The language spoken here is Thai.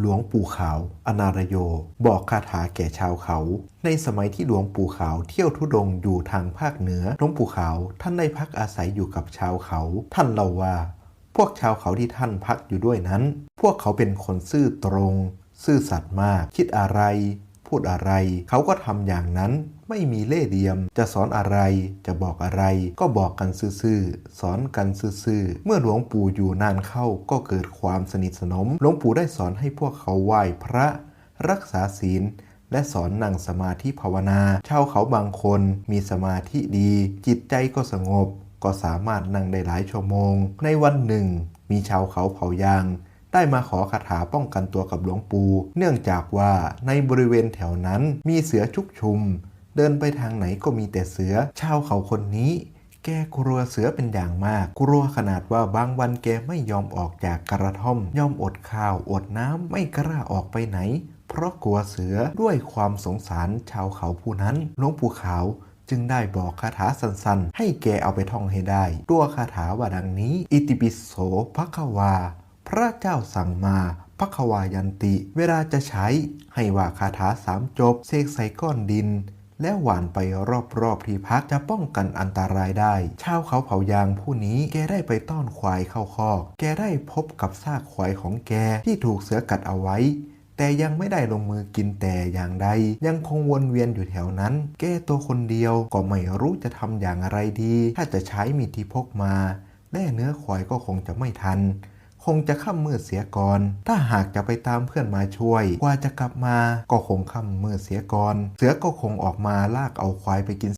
หลวงปู่ขาวอนารโย บอกคาถาแก่ชาวเขา ในสมัยที่หลวงปู่ขาวเที่ยวทุดงอยู่ทางภาคเหนือหลวงปู่ขาวท่านได้พักอาศัยอยู่กับชาวเขา ท่านเล่าว่า พวกชาวเขาที่ท่านพักอยู่ด้วยนั้น พวกเขาเป็นคนซื่อตรง ซื่อสัตย์มาก คิดอะไร พูดอะไร เขาก็ทำอย่างนั้นไม่มีเล่ห์เหลี่ยม จะสอนอะไรจะบอกอะไร ก็บอกกันซื่อๆสอนกันซื่อๆเมื่อหลวงปู่อยู่นานเข้าก็เกิดความสนิทสนม หลวงปู่ได้สอนให้พวกเขาไหว้พระรักษาศีลและสอนนั่งสมาธิภาวนา ชาวเขาบางคนมีสมาธิดี จิตใจก็สงบ ก็สามารถนั่งได้หลายชั่วโมง ในวันหนึ่ง มีชาวเขาเผายาง ได้มาขอคาถาป้องกันตัวกับหลวงปู่เนื่องจากว่าในบริเวณแถวนั้นมีเสือชุกชุม เดินไปทางไหนก็มีแต่เสือชาวเขาคนนี้ แกกลัวเสือเป็นอย่างมากกลัวขนาดว่าบางวันแกไม่ยอมออกจากกระท่อม ยอมอดข้าวอดน้ำไม่กล้าออกไปไหน เพราะกลัวเสือด้วยความสงสารชาวเขาผู้นั้นหลวงปู่ขาวจึงได้บอกคาถาสั้นๆ ให้แกเอาไปท่องให้ได้ ตัวคาถาว่าดังนี้ อิติปิโสภควา พระเจ้าสั่งมาภควายันติ เวลาจะใช้ให้ว่าคาถาสามจบเสกใส่ก้อนดิน และหวานไปรอบๆที่พักจะป้องกันอันตรายได้ ชาวเขาเผ่ายางผู้นี้แกได้ไปต้อนควายเข้าคอก แกได้พบกับซากควายของแกที่ถูกเสือกัดเอาไว้แต่ยังไม่ได้ลงมือกินแต่อย่างใด ยังคงวนเวียนอยู่แถวนั้น แก้ตัวคนเดียวก็ไม่รู้จะทำอย่างไรดี ถ้าจะใช้มีดที่พกมา แล่เนื้อควายก็คงจะไม่ทัน คงจะค่ำมืดเสียก่อน ถ้าหากจะไปตามเพื่อนมาช่วย กว่าจะกลับมาก็คงค่ำมืดเสียก่อน เสือก็คงออกมาลากเอาควายไปกิน